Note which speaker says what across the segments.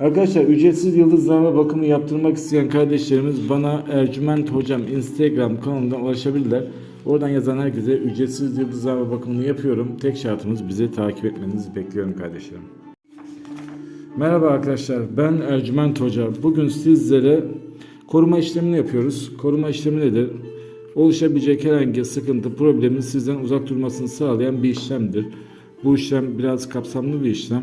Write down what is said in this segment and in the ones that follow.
Speaker 1: Arkadaşlar ücretsiz yıldızlarla bakımı yaptırmak isteyen kardeşlerimiz bana Ercüment Hocam Instagram kanalından ulaşabilirler. Oradan yazan herkese ücretsiz yıldızlarla bakımını yapıyorum. Tek şartımız bizi takip etmenizi bekliyorum kardeşlerim. Merhaba arkadaşlar ben Ercüment Hoca. Bugün sizlere koruma işlemini yapıyoruz. Koruma işlemi nedir? Oluşabilecek herhangi sıkıntı, problemin sizden uzak durmasını sağlayan bir işlemdir. Bu işlem biraz kapsamlı bir işlem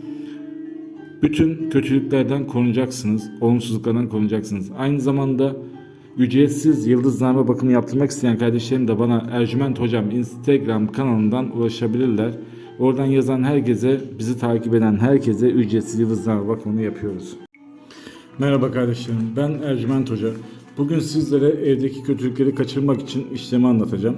Speaker 1: Bütün kötülüklerden korunacaksınız, olumsuzluklardan korunacaksınız. Aynı zamanda ücretsiz yıldızname bakımı yaptırmak isteyen kardeşlerim de bana Ercüment Hocam Instagram kanalından ulaşabilirler. Oradan yazan herkese, bizi takip eden herkese ücretsiz yıldızname bakımını yapıyoruz. Merhaba kardeşlerim, ben Ercüment Hoca. Bugün sizlere evdeki kötülükleri kaçırmak için işlemi anlatacağım.